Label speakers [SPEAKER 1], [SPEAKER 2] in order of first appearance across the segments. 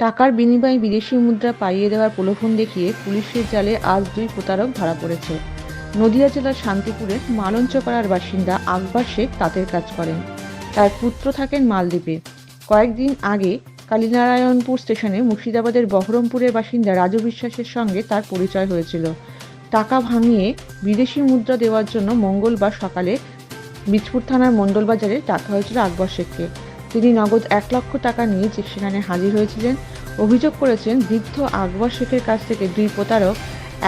[SPEAKER 1] টাকার বিনিময়ে বিদেশি মুদ্রা পাইয়ে দেওয়ার প্রলোভন দেখিয়ে পুলিশের জালে আজ দুই প্রতারক ধরা পড়েছে। নদিয়া জেলার শান্তিপুরের মালঞ্চপাড়ার বাসিন্দা আকবর শেখ তাঁতের কাজ করেন। তার পুত্র থাকেন মালদ্বীপে। কয়েকদিন আগে কালীনারায়ণপুর স্টেশনে মুর্শিদাবাদের বহরমপুরের বাসিন্দা রাজু বিশ্বাসের সঙ্গে তার পরিচয় হয়েছিল। টাকা ভাঙিয়ে বিদেশি মুদ্রা দেওয়ার জন্য মঙ্গলবার সকালে বীজপুর থানার মণ্ডলবাজারে ডাকা হয়েছিল আকবর শেখকে। তিনি নগদ এক লক্ষ টাকা নিয়ে সেখানে হাজির হয়েছিলেন, অভিযোগ করেছেন বৃদ্ধ আকবর শেখের কাছ থেকে দুই প্রতারক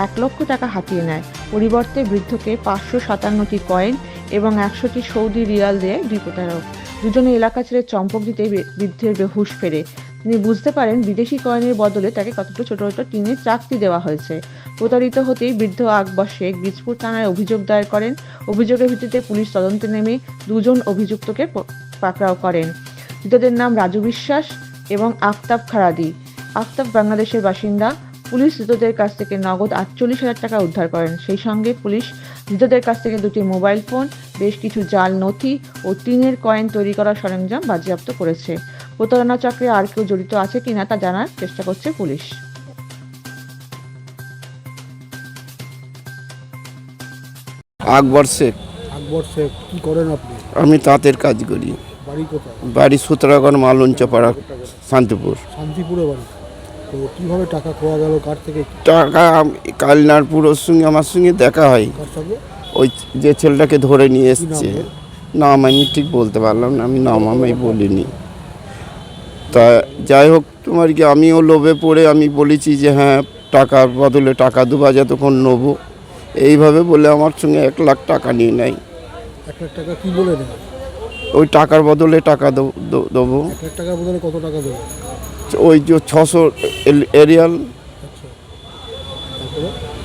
[SPEAKER 1] এক লক্ষ টাকা হাতিয়ে নেয়। পরিবর্তে বৃদ্ধকে পাঁচশো সাতান্নটি কয়েন এবং একশোটি সৌদি রিয়াল দেয় দুই প্রতারক। দুজনে এলাকা ছেড়ে চম্পক দিতে বৃদ্ধের বেহুশ ফেরে। তিনি বুঝতে পারেন বিদেশি কয়েনের বদলে তাকে কতটা ছোট ছোট টিনের চাকতি দেওয়া হয়েছে। প্রতারিত হতেই বৃদ্ধ আকবর শেখ বীজপুর থানায় অভিযোগ দায়ের করেন। অভিযোগের ভিত্তিতে পুলিশ তদন্তে নেমে দুজন অভিযুক্তকে পাকড়াও করেন। ধৃতদের নাম রাজু বিশ্বাস এবং আফতাব খারাদি। আফতাব বাংলাদেশের বাসিন্দা। পুলিশ ধৃতদের কাছ থেকে নগদ আটচল্লিশ হাজার টাকা উদ্ধার করেন। সেই সঙ্গে পুলিশ ধৃতদের কাছ থেকে দুটি মোবাইল ফোন বেশ কিছু জাল নথি ও টিনের কয়েন তৈরি করার সরঞ্জাম বাজেয়াপ্ত করেছে। প্রতারণা চক্রে আর কেউ জড়িত আছে কিনা তা জানার চেষ্টা করছে পুলিশ।
[SPEAKER 2] আকবর শেখ।
[SPEAKER 3] আকবর শেখ কি করেন আপনি?
[SPEAKER 2] আমি তাঁতের কাজ করি।
[SPEAKER 3] বাড়ি কোথায়?
[SPEAKER 2] বাড়ি সুতরাগড় মালঞ্চপাড়া শান্তিপুর।
[SPEAKER 3] শান্তিপুরে বাড়ি। তো কীভাবে টাকা খোয়া গেল? কার থেকে?
[SPEAKER 2] টাকা কালনারপুর ওর সঙ্গে আমার সঙ্গে দেখা হয়।
[SPEAKER 3] কার সঙ্গে?
[SPEAKER 2] ওই যে ছেলেটাকে ধরে নিয়ে এসছে? নাম আমি ঠিক বলতে পারলাম না আমি নাম আমি বলিনি। তা যাই হোক তোমার কি আমিও লোভে পড়ে আমি বলেছি যে হ্যাঁ টাকার বদলে টাকা দেবো যতক্ষণ নেব। এইভাবে বলে আমার সঙ্গে এক লাখ টাকা নিয়ে নেয়।
[SPEAKER 3] এক লাখ টাকা কি বলে নেয়?
[SPEAKER 2] ওই টাকার বদলে টাকা দেবো- দেবো।
[SPEAKER 3] টাকার বদলে কত টাকা দেবে?
[SPEAKER 2] ওই যে ছশো এরিয়াল।
[SPEAKER 3] আচ্ছা।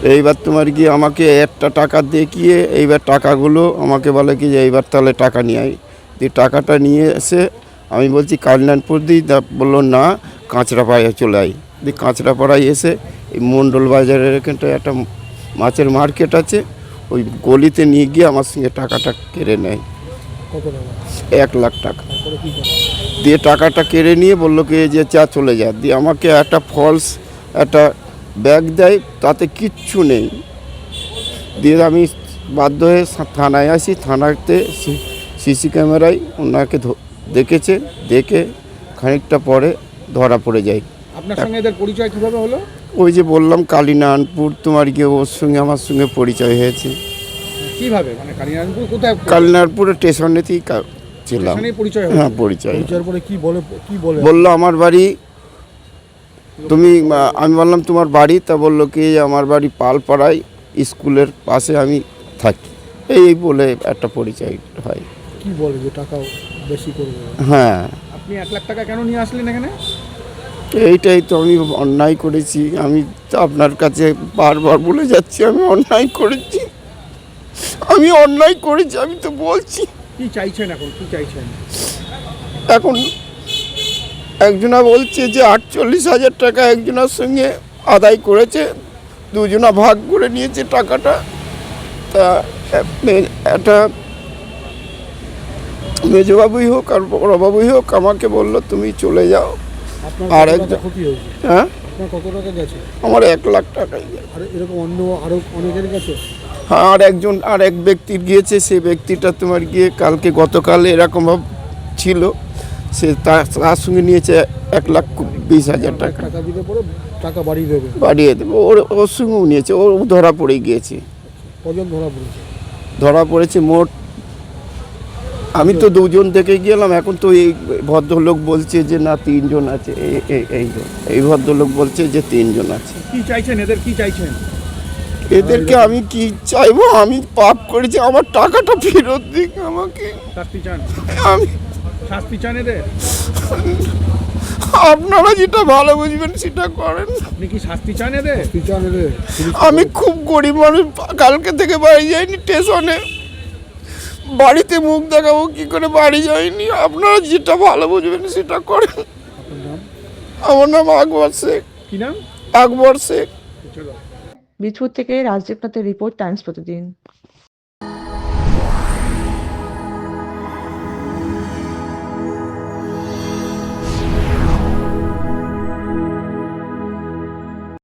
[SPEAKER 2] এইবার তোমার কি আমাকে একটা টাকা দেখিয়ে এইবার টাকাগুলো আমাকে বলে কি যে এইবার তাহলে টাকা নিয়ে আই দিয়ে টাকাটা নিয়ে এসে আমি বলছি কালনানপুর দিই তা বলল না কাঁচরাপাড়ায় চলে আই দিয়ে কাঁচরাপাড়ায় এসে এই মণ্ডল বাজারের এখানটায় একটা মাছের মার্কেট আছে ওই গলিতে নিয়ে গিয়ে আমার সঙ্গে টাকাটা কেড়ে নেয়। এক লাখ টাকা। দিয়ে টাকাটা কেড়ে নিয়ে বলল কি যে চা চলে যা। দিয়ে আমাকে একটা ফলস একটা ব্যাগ দেয় তাতে কিচ্ছু নেই। দিয়ে আমি বাধ্য হয়ে থানায় আসি। থানাতে সিসি ক্যামেরায় ওনাকে দেখেছে দেখে খানিকটা পরে ধরা পড়ে যায়।
[SPEAKER 3] আপনার সঙ্গে এদের পরিচয় কীভাবে হলো?
[SPEAKER 2] ওই যে বললাম কালীনারায়ণপুর তোমার গিয়ে ওর সঙ্গে আমার সঙ্গে পরিচয় হয়েছে।
[SPEAKER 3] কীভাবে? মানে কালিনারায়ণপুর কোথায়
[SPEAKER 2] কালীনারায়ণপুরের স্টেশনেতেই কা- ছিলাম।
[SPEAKER 3] পরিচয়
[SPEAKER 2] হ্যাঁ পরিচয়
[SPEAKER 3] পরিচয়ের পরে কি বলে কি বলে?
[SPEAKER 2] বলল আমার বাড়ি তুমি আমি বললাম তোমার বাড়ি? তা বলল কি আমার বাড়ি পালপাড়ায় স্কুলের পাশে আমি থাকি। এই বলে একটা পরিচয় হয়।
[SPEAKER 3] কি বলে যে টাকা বেশি করবে
[SPEAKER 2] হ্যাঁ।
[SPEAKER 3] আপনি এক লাখ টাকা কেন নিয়ে আসলেন এখানে?
[SPEAKER 2] এইটাই তো আমি অন্যায় করেছি। আমি তো আপনার কাছে বারবার বলে যাচ্ছি আমি অন্যায় করেছি। আমি অন্যায় করেছি আমি তো বলছি।
[SPEAKER 3] কি চাইছেন এখন? কি চাইছেন?
[SPEAKER 2] এখন একজনা বলছে যে আটচল্লিশ হাজার টাকা একজনের সঙ্গে আদায় করেছে দুজনা ভাগ করে নিয়েছে টাকাটা। তা একটা মেজবাবুই হোক আর বড়বাবুই হোক আমাকে বলল তুমি চলে যাও। আর একজন- হ্যাঁ?
[SPEAKER 3] গেছে?
[SPEAKER 2] আমার এক লাখ টাকাই।
[SPEAKER 3] আর এরকম অন্য আরও অনেকের কাছে
[SPEAKER 2] আর একজন আর এক ব্যক্তির গিয়েছে সেই ব্যক্তিটা তোমার গিয়ে কালকে গতকাল এরকম ভাব ছিল সে তার সঙ্গে নিয়েছে এক লাখ বিশ হাজার টাকা।
[SPEAKER 3] টাকা বাড়িয়ে দেবে।
[SPEAKER 2] বাড়িয়ে দেবো ওর ওর সঙ্গেও নিয়েছে ও ধরা পড়ে গিয়েছে।
[SPEAKER 3] কজন ধরা পড়েছে?
[SPEAKER 2] ধরা পড়েছে মোট আমি তো দুজন থেকে গেলাম এখন তো এই ভদ্রলোক বলছে যে না তিনজন আছে এই এই- এই ভদ্রলোক বলছে যে তিনজন আছে।
[SPEAKER 3] কি চাইছেন এদের? কি চাইছেন?
[SPEAKER 2] এদেরকে আমি কি চাইব? আমি পাপ করেছি আমার টাকাটা ফেরত দিক আমাকে।
[SPEAKER 3] শাস্তি চান?
[SPEAKER 2] আমি
[SPEAKER 3] শাস্তি চান এদের?
[SPEAKER 2] আপনারা যেটা ভালো বুঝবেন সেটা করেন।
[SPEAKER 3] আপনি কি শাস্তি চান এদের? চান এদের।
[SPEAKER 2] আমি খুব গরিব মানুষ কালকে থেকে বাড়ি যাইনি স্টেশনে। বাড়িতে মুখ দেখাবো কি করে বাড়ি যাইনি? আপনারা যেটা ভালো বুঝবেন সেটা করেন। আমার নাম আকবর শেখ।
[SPEAKER 3] কি নাম?
[SPEAKER 2] আকবর শেখ।
[SPEAKER 3] চলো।
[SPEAKER 1] বীজপুর থেকে রাজদীপ নাথের রিপোর্ট টাইমস প্রতিদিন।